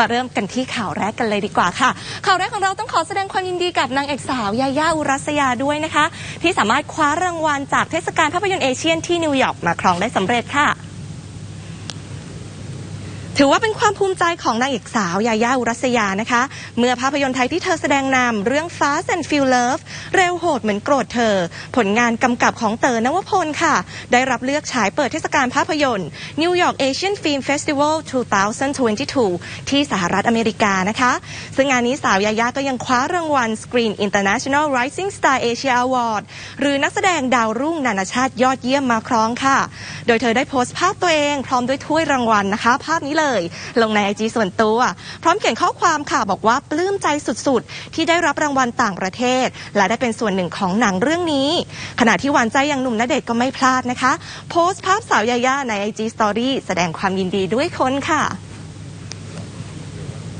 มาเริ่มกันที่ข่าวแรกกันเลยดีกว่าค่ะ ข่าวแรกของเราต้องขอแสดงความยินดีกับนางเอกสาวยาย่าอุรัสยาด้วยนะคะ ที่สามารถคว้ารางวัลจากเทศกาลภาพยนตร์เอเชียนที่นิวยอร์กมาครองได้สำเร็จค่ะ ถือว่าเป็นความภูมิใจของนางเอกสาวยาย่าอุรัสยานะคะ เมื่อภาพยนตร์ไทยที่เธอแสดงนำเรื่อง Fast and Feel Love เร็วโหดเหมือนโกรธเธอ ผลงานกำกับของเต๋อนวพลค่ะ ได้รับเลือกฉายเปิดเทศกาลภาพยนตร์ New York Asian Film Festival 2022 ที่สหรัฐอเมริกานะคะ ซึ่งงานนี้สาวยาย่าก็ยังคว้ารางวัล Screen International Rising Star Asia Award หรือนักแสดงดาวรุ่งนานาชาติยอดเยี่ยมมาครองค่ะ โดยเธอได้โพสต์ภาพตัวเอง พร้อมด้วยถ้วยรางวัลนะคะ ภาพนี้เลยลงในไอจีส่วนตัว พร้อมเขียนข้อความค่ะบอกว่าปลื้มใจสุดๆ ที่ได้รับรางวัลต่างประเทศ และได้เป็นส่วนหนึ่งของหนังเรื่องนี้ ขณะที่หวานใจอย่างหนุ่มณเดชก็ไม่พลาดนะคะ โพสต์ภาพสาวยาย่าในไอจีสตอรี่แสดงความยินดีด้วยคนค่ะ